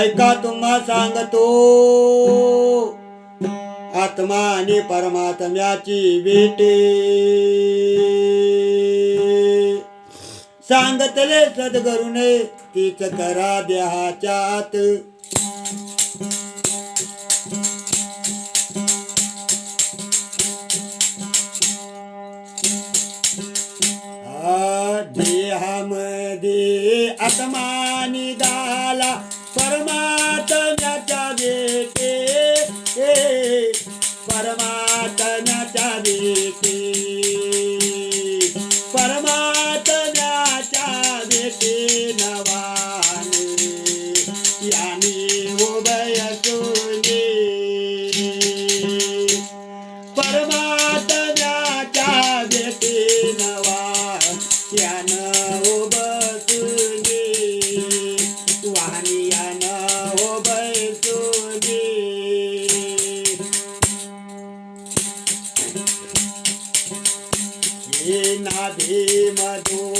ऐका तुम्हा सांगतो. आत्मा आणि परमात्म्याची भेटी. सांगतले सद्गुरुने तीच करा देहाच्या आत देहामध्ये आत्मा પરમાતન ચાલી મધુ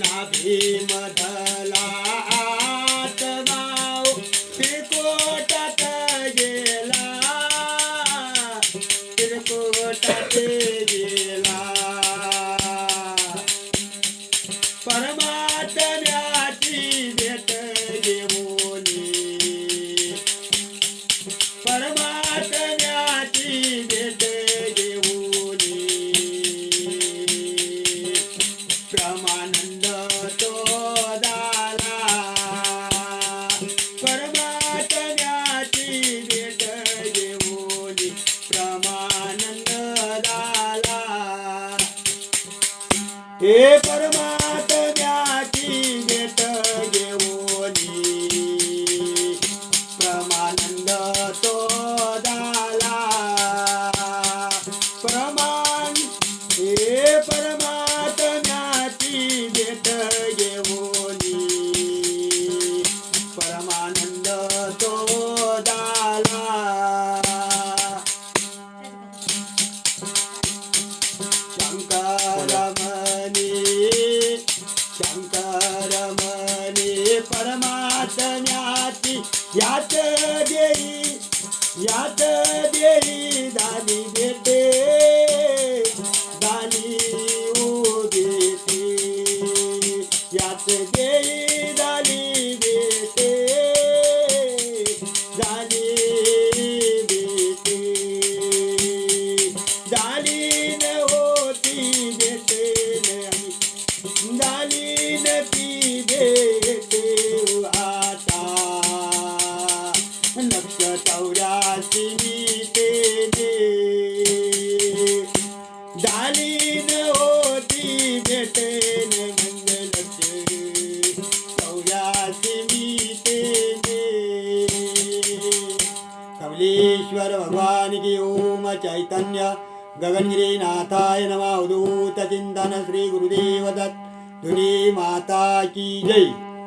ना भीम धलात गेला. तिरकोटात गेला. परमात्म्याची भेट घेऊनी परमात्म्याची भेट घेऊनी प्रमाण परमानंद दाला हे परमा वासन्याची यात देई यात देई झाली देते. कपिलेश्वर भगवान की ओम चैतन्य गगनगिरीनाथाय नमः अवधूत चिंतन श्री गुरुदेव दत्त धुनी माता की जय।